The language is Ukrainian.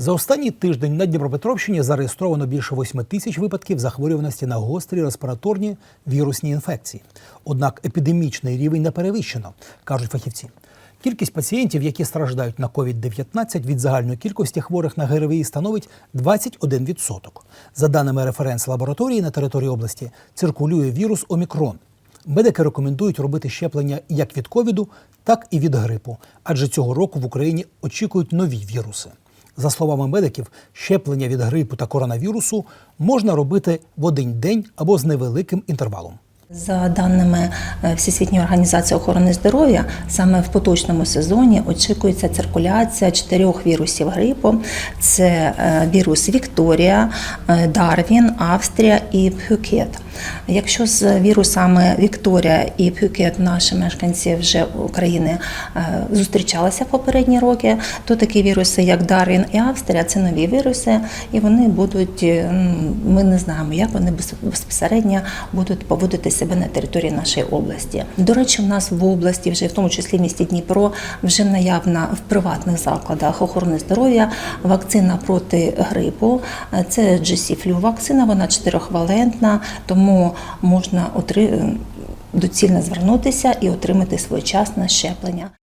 За останній тиждень на Дніпропетровщині зареєстровано більше 8 тисяч випадків захворюваності на гострі респіраторні вірусні інфекції. Однак епідемічний рівень не перевищено, кажуть фахівці. Кількість пацієнтів, які страждають на COVID-19 від загальної кількості хворих на ГРВІ, становить 21%. За даними референс-лабораторії на території області, циркулює вірус Омікрон. Медики рекомендують робити щеплення як від ковіду, так і від грипу, адже цього року в Україні очікують нові віруси. За словами медиків, щеплення від грипу та коронавірусу можна робити в один день або з невеликим інтервалом. За даними е, Всесвітньої організації охорони здоров'я, саме в поточному сезоні очікується циркуляція чотирьох вірусів грипу: це е, вірус Вікторія, е, Дарвін, Австрія і Пхюкет. Якщо з вірусами Вікторія і Пхюкет наші мешканці вже України е, зустрічалися в попередні роки, то такі віруси, як Дарвін і Австрія, це нові віруси, і вони будуть. е, Ми не знаємо, як вони безпосередньо будуть поводити себе на території нашої області. До речі, у нас в області, вже в тому числі в місті Дніпро, вже наявна в приватних закладах охорони здоров'я вакцина проти грипу. Е, Це GC-Flu вакцина, вона чотирьохвалентна, тому можна отри... доцільно звернутися і отримати своєчасне щеплення.